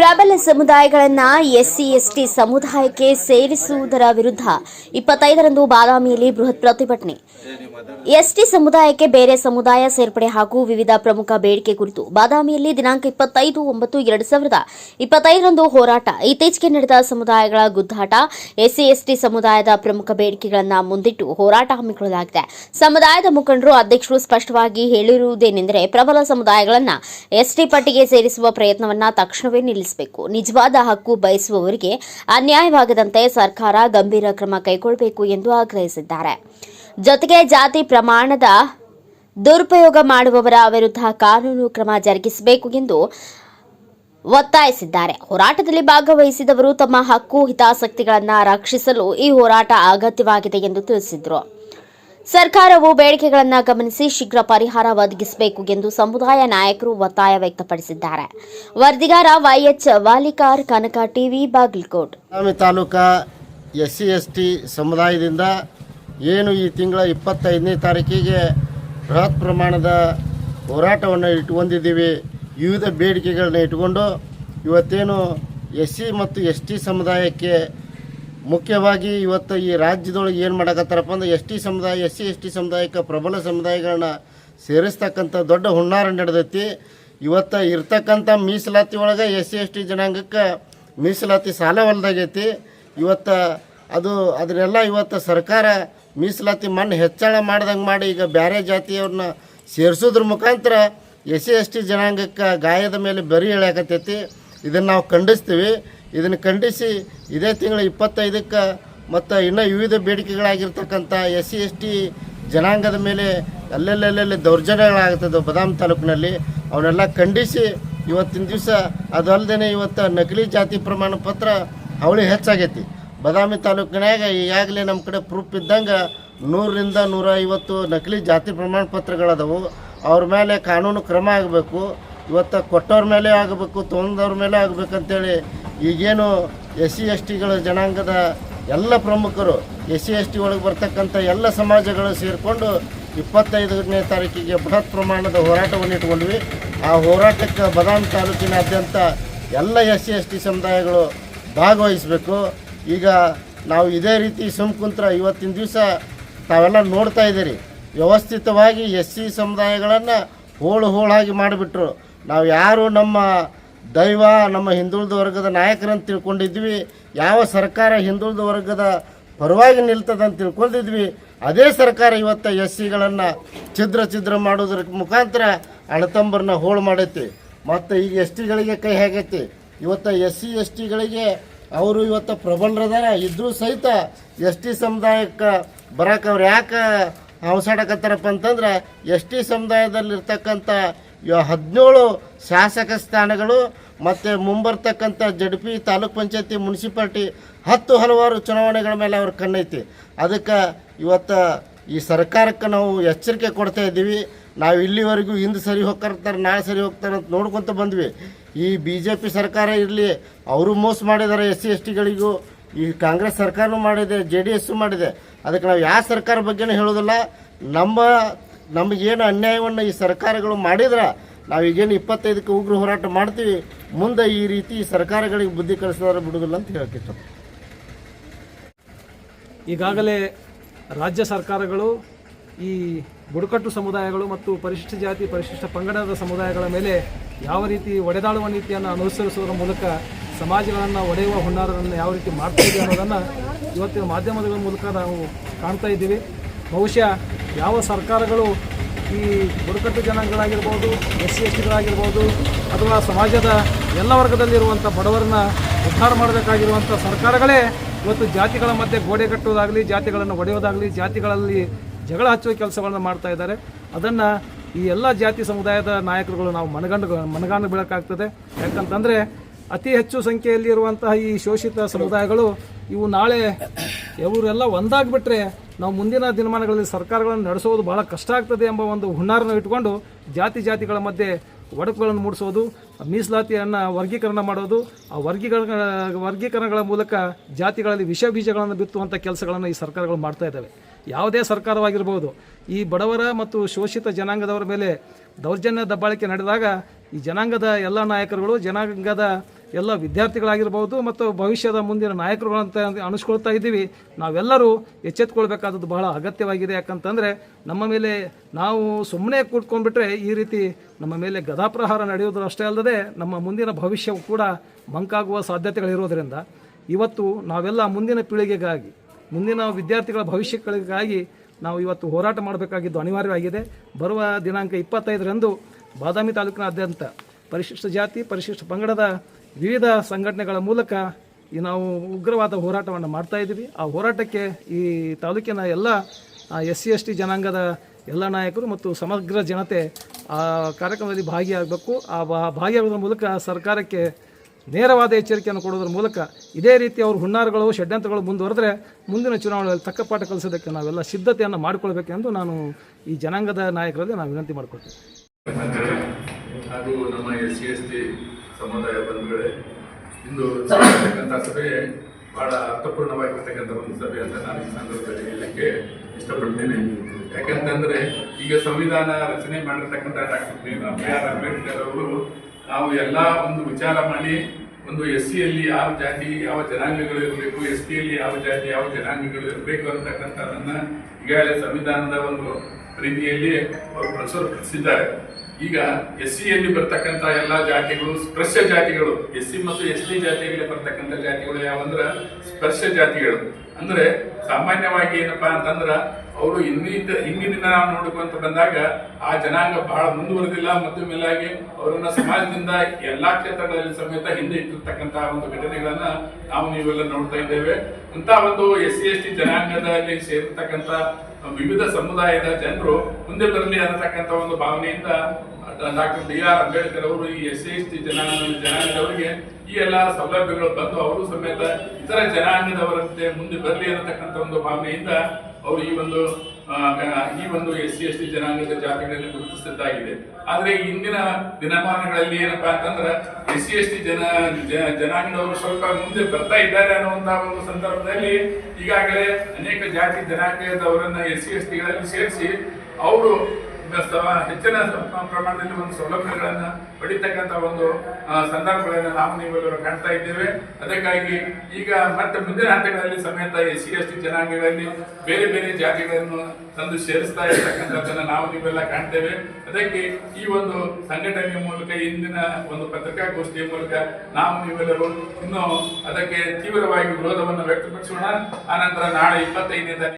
ಪ್ರಬಲ ಸಮುದಾಯಗಳನ್ನು SC ST ಸಮುದಾಯಕ್ಕೆ ಸೇರಿಸುವುದರ ವಿರುದ್ಧ ಇಪ್ಪತ್ತೈದರಂದು ಬಾದಾಮಿಯಲ್ಲಿ ಬೃಹತ್ ಪ್ರತಿಭಟನೆ. ಎಸ್ಟಿ ಸಮುದಾಯಕ್ಕೆ ಬೇರೆ ಸಮುದಾಯ ಸೇರ್ಪಡೆ ಹಾಗೂ ವಿವಿಧ ಪ್ರಮುಖ ಬೇಡಿಕೆ ಕುರಿತು ಬಾದಾಮಿಯಲ್ಲಿ ದಿನಾಂಕ ಇಪ್ಪತ್ತೈದು ಒಂಬತ್ತು ಎರಡು ಸಾವಿರದ ಇಪ್ಪತ್ತೈದರಂದು ಹೋರಾಟ. ಇತ್ತೀಚೆಗೆ ನಡೆದ ಸಮುದಾಯಗಳ ಗುದ್ದಾಟ, ಎಸ್ಸಿ ಎಸ್ಟಿ ಸಮುದಾಯದ ಪ್ರಮುಖ ಬೇಡಿಕೆಗಳನ್ನು ಮುಂದಿಟ್ಟು ಹೋರಾಟ ಹಮ್ಮಿಕೊಳ್ಳಲಾಗಿದೆ. ಸಮುದಾಯದ ಮುಖಂಡರು, ಅಧ್ಯಕ್ಷರು ಸ್ಪಷ್ಟವಾಗಿ ಹೇಳಿರುವುದೇನೆಂದರೆ ಪ್ರಬಲ ಸಮುದಾಯಗಳನ್ನು ಎಸ್ಟಿ ಪಟ್ಟಿಗೆ ಸೇರಿಸುವ ಪ್ರಯತ್ನವನ್ನು ತಕ್ಷಣವೇ ನಿಲ್ಲಿಸಬೇಕು. ನಿಜವಾದ ಹಕ್ಕು ಬಯಸುವವರಿಗೆ ಅನ್ಯಾಯವಾಗದಂತೆ ಸರ್ಕಾರ ಗಂಭೀರ ಕ್ರಮ ಕೈಗೊಳ್ಳಬೇಕು ಎಂದು ಆಗ್ರಹಿಸಿದ್ದಾರೆ. ಜೊತೆಗೆ ಜಾತಿ ಪ್ರಮಾಣದ ದುರುಪಯೋಗ ಮಾಡುವವರ ವಿರುದ್ಧ ಕಾನೂನು ಕ್ರಮ ಜರುಗಿಸಬೇಕು ಎಂದು ಒತ್ತಾಯಿಸಿದ್ದಾರೆ. ಹೋರಾಟದಲ್ಲಿ ಭಾಗವಹಿಸಿದವರು ತಮ್ಮ ಹಕ್ಕು, ಹಿತಾಸಕ್ತಿಗಳನ್ನು ರಕ್ಷಿಸಲು ಈ ಹೋರಾಟ ಅಗತ್ಯವಾಗಿದೆ ಎಂದು ತಿಳಿಸಿದರು. ಸರ್ಕಾರವು ಬೇಡಿಕೆಗಳನ್ನು ಗಮನಿಸಿ ಶೀಘ್ರ ಪರಿಹಾರ ಒದಗಿಸಬೇಕು ಎಂದು ಸಮುದಾಯ ನಾಯಕರು ಒತ್ತಾಯ ವ್ಯಕ್ತಪಡಿಸಿದ್ದಾರೆ. ವರದಿಗಾರ YH Walikar, Kanaka TV, Bagalkot. Taluka S C ಸಮುದಾಯದಿಂದ ಏನು ಈ ತಿಂಗಳ ಇಪ್ಪತ್ತೈದನೇ ತಾರೀಕಿಗೆ ಬೃಹತ್ ಪ್ರಮಾಣದ ಹೋರಾಟವನ್ನು ಇಟ್ಕೊಂಡಿದ್ದೀವಿ ವಿವಿಧ ಬೇಡಿಕೆಗಳನ್ನ ಇಟ್ಕೊಂಡು ಇವತ್ತೇನು ಎಸ್ ಸಿ ಮತ್ತು ಎಸ್ ಸಮುದಾಯಕ್ಕೆ ಮುಖ್ಯವಾಗಿ ಇವತ್ತು ಈ ರಾಜ್ಯದೊಳಗೆ ಏನು ಮಾಡಕತ್ತಾರಪ್ಪ ಅಂದ್ರೆ ಎಸ್ ಟಿ ಸಮುದಾಯ, ಎಸ್ ಸಿ, ಎಸ್ ಟಿ ಸಮುದಾಯಕ್ಕೆ ಪ್ರಬಲ ಸಮುದಾಯಗಳನ್ನ ಸೇರಿಸ್ತಕ್ಕಂಥ ದೊಡ್ಡ ಹುನ್ನಾರ ನಡೆದೈತಿ. ಇವತ್ತು ಇರ್ತಕ್ಕಂಥ ಮೀಸಲಾತಿ ಒಳಗೆ ಎಸ್ ಸಿ, ಎಸ್ ಟಿ ಜನಾಂಗಕ್ಕೆ ಮೀಸಲಾತಿ ಸಾಲ ಹೊಲ್ದಾಗೈತಿ ಇವತ್ತು ಅದು, ಅದನ್ನೆಲ್ಲ ಇವತ್ತು ಸರ್ಕಾರ ಮೀಸಲಾತಿ ಮಣ್ಣು ಹೆಚ್ಚಳ ಮಾಡ್ದಂಗೆ ಮಾಡಿ ಈಗ ಬೇರೆ ಜಾತಿಯವ್ರನ್ನ ಸೇರಿಸೋದ್ರ ಮುಖಾಂತರ ಎಸ್ ಸಿ ಎಸ್ ಜನಾಂಗಕ್ಕೆ ಗಾಯದ ಮೇಲೆ ಬರಿ ಎಳ್ಯಾಕತ್ತೈತಿ. ಇದನ್ನು ನಾವು ಖಂಡಿಸ್ತೀವಿ. ಇದನ್ನು ಖಂಡಿಸಿ ಇದೇ ತಿಂಗಳ ಇಪ್ಪತ್ತೈದಕ್ಕೆ ಮತ್ತು ಇನ್ನೂ ವಿವಿಧ ಬೇಡಿಕೆಗಳಾಗಿರ್ತಕ್ಕಂಥ ಎಸ್ ಸಿ ಎಸ್ ಟಿ ಜನಾಂಗದ ಮೇಲೆ ಅಲ್ಲೆಲ್ಲೆಲ್ಲೆಲ್ಲಿ ದೌರ್ಜನ್ಯಗಳಾಗ್ತದೆ ಬದಾಮ್ ತಾಲೂಕಿನಲ್ಲಿ. ಅವನ್ನೆಲ್ಲ ಖಂಡಿಸಿ ಇವತ್ತಿನ ದಿವಸ ಅದು ಇವತ್ತು ನಕಲಿ ಜಾತಿ ಪ್ರಮಾಣ ಪತ್ರ ಅವಳಿ ಹೆಚ್ಚಾಗೈತಿ. ಬದಾಮಿ ತಾಲೂಕಿನಾಗ ಈಗಾಗಲೇ ನಮ್ಮ ಕಡೆ ಪ್ರೂಫ್ ಇದ್ದಂಗೆ ನೂರರಿಂದ ನೂರ ಐವತ್ತು ನಕಲಿ ಜಾತಿ ಪ್ರಮಾಣ ಪತ್ರಗಳದವು. ಅವ್ರ ಮೇಲೆ ಕಾನೂನು ಕ್ರಮ ಆಗಬೇಕು. ಇವತ್ತು ಕೊಟ್ಟವ್ರ ಮೇಲೆ ಆಗಬೇಕು ತೊಂದವ್ರ ಮೇಲೆ ಆಗಬೇಕಂತೇಳಿ ಈಗೇನು ಎಸ್ ಸಿ ಎಸ್ ಟಿಗಳ ಜನಾಂಗದ ಎಲ್ಲ ಪ್ರಮುಖರು ಎಸ್ ಸಿ ಎಸ್ ಟಿ ಒಳಗೆ ಬರ್ತಕ್ಕಂಥ ಎಲ್ಲ ಸಮಾಜಗಳು ಸೇರಿಕೊಂಡು ಇಪ್ಪತ್ತೈದನೇ ತಾರೀಕಿಗೆ ಬೃಹತ್ ಪ್ರಮಾಣದ ಹೋರಾಟವನ್ನು ಇಟ್ಕೊಂಡ್ವಿ. ಆ ಹೋರಾಟಕ್ಕೆ ಬದಾಮಿ ತಾಲೂಕಿನಾದ್ಯಂತ ಎಲ್ಲ ಎಸ್ ಸಿ ಎಸ್ ಟಿ ಸಮುದಾಯಗಳು ಭಾಗವಹಿಸಬೇಕು. ಈಗ ನಾವು ಇದೇ ರೀತಿ ಸುಮ್ ಕುಂತ್ರ ಇವತ್ತಿನ ದಿವಸ ತಾವೆಲ್ಲ ನೋಡ್ತಾ ಇದ್ದೀರಿ. ವ್ಯವಸ್ಥಿತವಾಗಿ ಎಸ್ ಸಿ ಸಮುದಾಯಗಳನ್ನು ಹೋಳು ಹೋಳಾಗಿ ಮಾಡಿಬಿಟ್ರು. ನಾವು ಯಾರು ನಮ್ಮ ದೈವ, ನಮ್ಮ ಹಿಂದುಳಿದ ವರ್ಗದ ನಾಯಕರಂತ ತಿಳ್ಕೊಂಡಿದ್ವಿ. ಯಾವ ಸರ್ಕಾರ ಹಿಂದುಳಿದ ವರ್ಗದ ಪರವಾಗಿ ನಿಲ್ತದಂತ ತಿಳ್ಕೊಂಡಿದ್ವಿ. ಅದೇ ಸರ್ಕಾರ ಇವತ್ತು ಎಸ್ ಸಿಗಳನ್ನು ಛಿದ್ರ ಛಿದ್ರ ಮಾಡೋದ್ರ ಮುಖಾಂತರ ಅಣತಂಬರನ್ನ ಹೋಳು ಮಾಡೈತಿ. ಮತ್ತು ಈಗ ಎಸ್ ಟಿಗಳಿಗೆ ಕೈ ಹಾಕೈತಿ. ಇವತ್ತು ಎಸ್ ಸಿ, ಎಸ್ ಟಿಗಳಿಗೆ ಅವರು ಇವತ್ತು ಪ್ರಬಲರದಾರ ಇದ್ರೂ ಸಹಿತ ಎಸ್ ಟಿ ಸಮುದಾಯಕ್ಕೆ ಬರಕ್ಕೆ ಅವ್ರು ಯಾಕೆ ಅವಸಾಡಕತ್ತಾರಪ್ಪ ಅಂತಂದ್ರೆ ಎಸ್ ಟಿ ಸಮುದಾಯದಲ್ಲಿರ್ತಕ್ಕಂಥ ಹದಿನೇಳು ಶಾಸಕ ಸ್ಥಾನಗಳು ಮತ್ತು ಮುಂಬರ್ತಕ್ಕಂಥ ಜಡ್ಪಿ ತಾಲೂಕ್ ಪಂಚಾಯತಿ ಮುನ್ಸಿಪಾಲ್ಟಿ ಹತ್ತು ಹಲವಾರು ಚುನಾವಣೆಗಳ ಮೇಲೆ ಅವ್ರ ಕಣ್ಣೈತಿ. ಅದಕ್ಕೆ ಇವತ್ತು ಈ ಸರ್ಕಾರಕ್ಕೆ ನಾವು ಎಚ್ಚರಿಕೆ ಕೊಡ್ತಾ ಇದ್ದೀವಿ. ನಾವು ಇಲ್ಲಿವರೆಗೂ ಹಿಂದೆ ಸರಿ ಹೋಗ್ತಾರೆ ನಾಳೆ ಸರಿ ಹೋಗ್ತಾರೆ ಅಂತ ನೋಡ್ಕೊತ ಬಂದ್ವಿ. ಈ ಬಿ ಜೆ ಪಿ ಸರ್ಕಾರ ಇರಲಿ, ಅವರು ಮೋಸ ಮಾಡಿದ್ದಾರೆ ಎಸ್ ಸಿ, ಎಸ್ ಟಿಗಳಿಗೂ ಈ ಕಾಂಗ್ರೆಸ್ ಸರ್ಕಾರನೂ ಮಾಡಿದೆ, ಜೆ ಡಿ ಎಸ್ಸು ಮಾಡಿದೆ. ಅದಕ್ಕೆ ನಾವು ಯಾವ ಸರ್ಕಾರ ಬಗ್ಗೆನೂ ಹೇಳೋದಿಲ್ಲ. ನಮ್ಮ, ನಮಗೇನು ಅನ್ಯಾಯವನ್ನು ಈ ಸರ್ಕಾರಗಳು ಮಾಡಿದ್ರೆ, ನಾವು ಈಗೇನು ಇಪ್ಪತ್ತೈದಕ್ಕೆ ಉಗ್ರ ಹೋರಾಟ ಮಾಡ್ತೀವಿ. ಮುಂದೆ ಈ ರೀತಿ ಸರ್ಕಾರಗಳಿಗೆ ಬುದ್ಧಿ ಕಲಿಸಿದ್ರೆ ಬಿಡೋದಿಲ್ಲ ಅಂತ ಹೇಳಕ್ಕೆ ಈಗಾಗಲೇ ರಾಜ್ಯ ಸರ್ಕಾರಗಳು ಈ ಬುಡಕಟ್ಟು ಸಮುದಾಯಗಳು ಮತ್ತು ಪರಿಶಿಷ್ಟ ಜಾತಿ, ಪರಿಶಿಷ್ಟ ಪಂಗಡದ ಸಮುದಾಯಗಳ ಮೇಲೆ ಯಾವ ರೀತಿ ಒಡೆದಾಳುವ ನೀತಿಯನ್ನು ಅನುಸರಿಸುವುದರ ಮೂಲಕ ಸಮಾಜಗಳನ್ನು ಒಡೆಯುವ ಹುನ್ನಾರವನ್ನು ಯಾವ ರೀತಿ ಮಾಡ್ತಾ ಇದೆ ಅನ್ನೋದನ್ನು ಇವತ್ತಿನ ಮಾಧ್ಯಮಗಳ ಮೂಲಕ ನಾವು ಕಾಣ್ತಾ ಇದ್ದೀವಿ. ಬಹುಶಃ ಯಾವ ಸರ್ಕಾರಗಳು ಈ ಬುಡಕಟ್ಟು ಜನಾಂಗಗಳಾಗಿರ್ಬೋದು ಎಸ್ ಸಿ ಎಸ್ ಟಿಗಳಾಗಿರ್ಬೋದು ಅಥವಾ ಸಮಾಜದ ಎಲ್ಲ ವರ್ಗದಲ್ಲಿರುವಂಥ ಬಡವರನ್ನ ಉದ್ಧಾರ ಮಾಡಬೇಕಾಗಿರುವಂಥ ಸರ್ಕಾರಗಳೇ ಇವತ್ತು ಜಾತಿಗಳ ಮಧ್ಯೆ ಗೋಡೆ ಕಟ್ಟುವುದಾಗಲಿ, ಜಾತಿಗಳನ್ನು ಒಡೆಯೋದಾಗಲಿ, ಜಾತಿಗಳಲ್ಲಿ ಜಗಳ ಹಚ್ಚುವ ಕೆಲಸಗಳನ್ನು ಮಾಡ್ತಾ ಇದ್ದಾರೆ. ಅದನ್ನು ಈ ಎಲ್ಲ ಜಾತಿ ಸಮುದಾಯದ ನಾಯಕರುಗಳು ನಾವು ಮನಗಂಡು ಮನಗಂಡು ಬೀಳಕ್ಕಾಗ್ತದೆ. ಯಾಕಂತಂದರೆ ಅತಿ ಹೆಚ್ಚು ಸಂಖ್ಯೆಯಲ್ಲಿ ಇರುವಂತಹ ಈ ಶೋಷಿತ ಸಮುದಾಯಗಳು ಇವು ನಾಳೆ ಇವರೆಲ್ಲ ಒಂದಾಗ್ಬಿಟ್ರೆ ನಾವು ಮುಂದಿನ ದಿನಮಾನಗಳಲ್ಲಿ ಸರ್ಕಾರಗಳನ್ನು ನಡೆಸೋದು ಬಹಳ ಕಷ್ಟ ಆಗ್ತದೆ ಎಂಬ ಒಂದು ಹುನ್ನಾರನ್ನು ಇಟ್ಕೊಂಡು ಜಾತಿ ಜಾತಿಗಳ ಮಧ್ಯೆ ಒಡಕುಗಳನ್ನು ಮೂಡಿಸೋದು, ಮೀಸಲಾತಿಯನ್ನು ವರ್ಗೀಕರಣ ಮಾಡೋದು, ಆ ವರ್ಗೀಕರಣ ವರ್ಗೀಕರಣಗಳ ಮೂಲಕ ಜಾತಿಗಳಲ್ಲಿ ವಿಷ ಬೀಜಗಳನ್ನು ಬಿತ್ತುವಂಥ ಕೆಲಸಗಳನ್ನು ಈ ಸರ್ಕಾರಗಳು ಮಾಡ್ತಾ ಇದ್ದಾವೆ. ಯಾವುದೇ ಸರ್ಕಾರವಾಗಿರ್ಬೋದು, ಈ ಬಡವರ ಮತ್ತು ಶೋಷಿತ ಜನಾಂಗದವರ ಮೇಲೆ ದೌರ್ಜನ್ಯ ದಬ್ಬಾಳಿಕೆ ನಡೆದಾಗ ಈ ಜನಾಂಗದ ಎಲ್ಲ ನಾಯಕರುಗಳು, ಜನಾಂಗದ ಎಲ್ಲ ವಿದ್ಯಾರ್ಥಿಗಳಾಗಿರ್ಬೋದು ಮತ್ತು ಭವಿಷ್ಯದ ಮುಂದಿನ ನಾಯಕರುಗಳಂತ ಅನಿಸ್ಕೊಳ್ತಾ ಇದ್ದೀವಿ. ನಾವೆಲ್ಲರೂ ಎಚ್ಚೆತ್ಕೊಳ್ಬೇಕಾದದ್ದು ಬಹಳ ಅಗತ್ಯವಾಗಿದೆ. ಯಾಕಂತಂದರೆ ನಮ್ಮ ಮೇಲೆ ನಾವು ಸುಮ್ಮನೆ ಕೂತ್ಕೊಂಡ್ಬಿಟ್ರೆ ಈ ರೀತಿ ನಮ್ಮ ಮೇಲೆ ಗದಾಪ್ರಹಾರ ನಡೆಯೋದು ಅಷ್ಟೇ ಅಲ್ಲದೆ ನಮ್ಮ ಮುಂದಿನ ಭವಿಷ್ಯವು ಕೂಡ ಮಂಕಾಗುವ ಸಾಧ್ಯತೆಗಳಿರೋದರಿಂದ ಇವತ್ತು ನಾವೆಲ್ಲ ಮುಂದಿನ ಪೀಳಿಗೆಗಾಗಿ ಮುಂದಿನ ವಿದ್ಯಾರ್ಥಿಗಳ ಭವಿಷ್ಯಕ್ಕಾಗಿ ನಾವು ಇವತ್ತು ಹೋರಾಟ ಮಾಡಬೇಕಾಗಿದ್ದು ಅನಿವಾರ್ಯವಾಗಿದೆ. ಬರುವ ದಿನಾಂಕ ಇಪ್ಪತ್ತೈದರಂದು ಬಾದಾಮಿ ತಾಲೂಕಿನಾದ್ಯಂತ ಪರಿಶಿಷ್ಟ ಜಾತಿ, ಪರಿಶಿಷ್ಟ ಪಂಗಡದ ವಿವಿಧ ಸಂಘಟನೆಗಳ ಮೂಲಕ ಈ ನಾವು ಉಗ್ರವಾದ ಹೋರಾಟವನ್ನು ಮಾಡ್ತಾ ಇದ್ದೀವಿ. ಆ ಹೋರಾಟಕ್ಕೆ ಈ ತಾಲೂಕಿನ ಎಲ್ಲ ಎಸ್ ಸಿ ಎಸ್ ಟಿ ಜನಾಂಗದ ಎಲ್ಲ ನಾಯಕರು ಮತ್ತು ಸಮಗ್ರ ಜನತೆ ಆ ಕಾರ್ಯಕ್ರಮದಲ್ಲಿ ಭಾಗಿಯಾಗಬೇಕು. ಆ ಭಾಗಿಯಾಗೋದ್ರ ಮೂಲಕ ಸರ್ಕಾರಕ್ಕೆ ನೇರವಾದ ಎಚ್ಚರಿಕೆಯನ್ನು ಕೊಡೋದ್ರ ಮೂಲಕ ಇದೇ ರೀತಿ ಅವರು ಹುನ್ನಾರಗಳು, ಷಡ್ಯಂತ್ರಗಳು ಮುಂದುವರೆದ್ರೆ ಮುಂದಿನ ಚುನಾವಣೆಯಲ್ಲಿ ತಕ್ಕ ಪಾಠ ಕಲಿಸೋದಕ್ಕೆ ನಾವೆಲ್ಲ ಸಿದ್ಧತೆಯನ್ನು ಮಾಡಿಕೊಳ್ಬೇಕೆಂದು ನಾನು ಈ ಜನಾಂಗದ ನಾಯಕರಲ್ಲಿ ನಾನು ವಿನಂತಿ ಮಾಡ್ಕೊಳ್ತೀನಿ. ಹಾಗೂ ನಮ್ಮ ಎಸ್ ಸಿ ಎಸ್ ಟಿ ಸಮುದಾಯ ಬಂಧುಗಳೇ, ಇಂದು ಸಭೆ ಬಹಳ ಅರ್ಥಪೂರ್ಣವಾಗಿರ್ತಕ್ಕಂಥ ಒಂದು ಸಭೆ ಅಂತ ನಾನು ಈ ಸಂದರ್ಭದಲ್ಲಿ ಹೇಳಲಿಕ್ಕೆ ಇಷ್ಟಪಡ್ತೇನೆ. ಯಾಕಂತಂದ್ರೆ ಈಗ ಸಂವಿಧಾನ ರಚನೆ ಮಾಡಿರ್ತಕ್ಕಂಥ ಡಾಕ್ಟರ್ ಬಿ ಆರ್ ಅಂಬೇಡ್ಕರ್ ಅವರು ನಾವು ಎಲ್ಲ ಒಂದು ವಿಚಾರ ಮಾಡಿ, ಒಂದು ಎಸ್ ಸಿಯಲ್ಲಿ ಯಾವ ಜಾತಿ, ಯಾವ ಜನಾಂಗಗಳು ಇರಬೇಕು ಎಸ್ ಟಿಯಲ್ಲಿ ಯಾವ ಜಾತಿ, ಯಾವ ಜನಾಂಗಗಳು ಇರಬೇಕು ಅಂತಕ್ಕಂಥದ್ದನ್ನ ಈಗಾಗಲೇ ಸಂವಿಧಾನದ ಒಂದು ರೀತಿಯಲ್ಲಿ ಅವರು ಪ್ರಸರಿಸಿದ್ದಾರೆ ಈಗ ಎಸ್ ಸಿಯಲ್ಲಿ ಬರ್ತಕ್ಕಂಥ ಎಲ್ಲ ಜಾತಿಗಳು, ಸ್ಪರ್ಶ ಜಾತಿಗಳು ಎಸ್ ಸಿ ಮತ್ತು ಎಸ್ ಟಿ ಜಾತಿಯಲ್ಲಿ ಬರ್ತಕ್ಕಂಥ ಜಾತಿಗಳು ಯಾವಂದ್ರೆ, ಸ್ಪರ್ಶ ಜಾತಿಗಳು. ಅಂದ್ರೆ ಸಾಮಾನ್ಯವಾಗಿ ಏನಪ್ಪಾ ಅಂತಂದ್ರ ಅವರು ಇನ್ನಿದ್ದ, ಹಿಂದಿನ ನಾವು ನೋಡ್ಕೊಂತ ಬಂದಾಗ ಆ ಜನಾಂಗ ಬಹಳ ಮುಂದುವರೆದಿಲ್ಲ ಮತ್ತು ಮೇಲಾಗಿ ಅವರನ್ನ ಸಮಾಜದಿಂದ ಎಲ್ಲಾ ಕ್ಷೇತ್ರಗಳಲ್ಲಿ ಸಮೇತ ಹಿಂದೆ ಇಟ್ಟಿರ್ತಕ್ಕಂತಹ ಒಂದು ಘಟನೆಗಳನ್ನ ನಾವು ನೀವೆಲ್ಲ ನೋಡ್ತಾ ಇದ್ದೇವೆ. ಅಂತ ಒಂದು ಎಸ್ ಸಿ ಎಸ್ ಟಿ ಜನಾಂಗದಲ್ಲಿ ಸೇರಿರ್ತಕ್ಕಂಥ ವಿವಿಧ ಸಮುದಾಯದ ಜನರು ಮುಂದೆ ಬರಲಿ ಅನ್ನತಕ್ಕಂಥ ಒಂದು ಭಾವನೆಯಿಂದ ಡಾಕ್ಟರ್ ಬಿ ಆರ್ ಅಂಬೇಡ್ಕರ್ ಅವರು ಈ ಎಸ್ ಸಿ ಎಸ್ ಟಿ ಜನಾಂಗದ ಜನಾಂಗದವರಿಗೆ ಈ ಎಲ್ಲ ಸೌಲಭ್ಯಗಳು ಬಂದು ಅವರು ಸಮೇತ ಇತರ ಜನಾಂಗದವರಂತೆ ಮುಂದೆ ಬರಲಿ ಅನ್ನತಕ್ಕಂಥ ಒಂದು ಭಾವನೆಯಿಂದ ಅವರು ಈ ಒಂದು ಈ ಒಂದು ಎಸ್ ಸಿ ಎಸ್ ಟಿ ಜನಾಂಗದ ಜಾತಿಗಳಲ್ಲಿ ಗುರುತಿಸಿದ್ದಾಗಿದೆ. ಆದರೆ ಇಂದಿನ ದಿನಮಾನಗಳಲ್ಲಿ ಏನಪ್ಪಾ ಅಂತಂದ್ರೆ ಎಸ್ ಸಿ ಎಸ್ ಟಿ ಜನ ಜನಾಂಗದವರು ಸ್ವಲ್ಪ ಮುಂದೆ ಬರ್ತಾ ಇದ್ದಾರೆ ಅನ್ನುವಂತಹ ಒಂದು ಸಂದರ್ಭದಲ್ಲಿ ಈಗಾಗಲೇ ಅನೇಕ ಜಾತಿ ಜನಾಂಗದವರನ್ನ ಎಸ್ ಸಿ ಎಸ್ ಟಿಗಳಲ್ಲಿ ಸೇರಿಸಿ ಅವರು ಹೆಚ್ಚಿನ ಪ್ರಮಾಣದಲ್ಲಿ ಒಂದು ಸೌಲಭ್ಯಗಳನ್ನು ಪಡಿತಕ್ಕಂತ ಒಂದು ಸಂದರ್ಭಗಳನ್ನ ನಾವು ನೀವೆಲ್ಲರೂ ಕಾಣ್ತಾ ಇದ್ದೇವೆ. ಅದಕ್ಕಾಗಿ ಈಗ ಮತ್ತೆ ಮುಂದಿನ ಹಂತಗಳಲ್ಲಿ ಸಮೇತ ಎಸ್ ಸಿ ಎಸ್ ಟಿ ಜನಾಂಗಗಳಲ್ಲಿ ಬೇರೆ ಬೇರೆ ಜಾತಿಗಳನ್ನು ತಂದು ಸೇರಿಸ್ತಾ ಇರ್ತಕ್ಕಂಥದ್ದನ್ನ ನಾವು ನೀವೆಲ್ಲ ಕಾಣ್ತೇವೆ. ಅದಕ್ಕೆ ಈ ಒಂದು ಸಂಘಟನೆಯ ಮೂಲಕ, ಇಂದಿನ ಒಂದು ಪತ್ರಿಕಾಗೋಷ್ಠಿಯ ಮೂಲಕ ನಾವು ನೀವೆಲ್ಲರೂ ಇನ್ನು ಅದಕ್ಕೆ ತೀವ್ರವಾಗಿ ವಿರೋಧವನ್ನು ವ್ಯಕ್ತಪಡಿಸೋಣ. ಆನಂತರ ನಾಳೆ ಇಪ್ಪತ್ತೈದನೇ ತಾರೀಕು